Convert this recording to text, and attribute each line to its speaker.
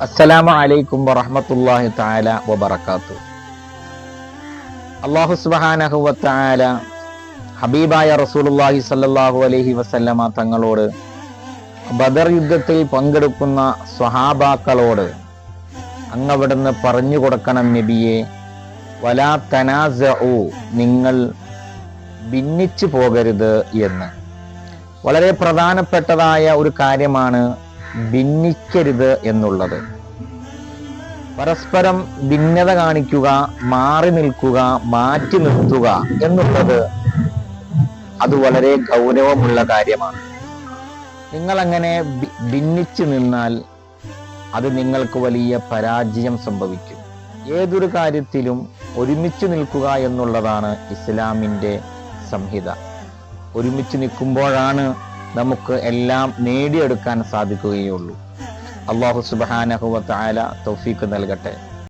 Speaker 1: അസ്സലാമു അലൈക്കും വറഹ്മത്തുള്ളാഹി തആല വബർക്കാത്തു അല്ലാഹു സുബ്ഹാനഹു വതആല ഹബീബായ റസൂലുള്ളാഹി സ്വല്ലല്ലാഹു അലൈഹി വസല്ലമ തങ്ങളോട് ബദർ യുദ്ധത്തിൽ പങ്കെടുക്കുന്ന സ്വഹാബാക്കളോട് അങ്ങവിടുന്ന് പറഞ്ഞു കൊടുക്കണം നബിയെ വലാ തനാസഉ നിങ്ങൾ ഭിന്നിച്ചു പോകരുത് എന്ന്. വളരെ പ്രധാനപ്പെട്ടതായ ഒരു കാര്യമാണ് ഭിന്നിക്കരുത് എന്നുള്ളത്. പരസ്പരം ഭിന്നത കാണിക്കുക മാറി നിൽക്കുക മാറ്റി നിർത്തുക എന്നുള്ളത് അത് വളരെ ഗൗരവമുള്ള കാര്യമാണ്. നിങ്ങൾ അങ്ങനെ ഭിന്നിച്ചു നിന്നാൽ അത് നിങ്ങൾക്ക് വലിയ പരാജയം സംഭവിക്കും. ഏതൊരു കാര്യത്തിലും ഒരുമിച്ച് നിൽക്കുക എന്നുള്ളതാണ് ഇസ്ലാമിന്റെ സംഹിത. ഒരുമിച്ച് നിൽക്കുമ്പോഴാണ് നമുക്ക് എല്ലാം നേടിയെടുക്കാൻ സാധിക്കുകയുള്ളൂ. അള്ളാഹു സുബാനഹുവ താല തൗഫീക്ക് നൽകട്ടെ.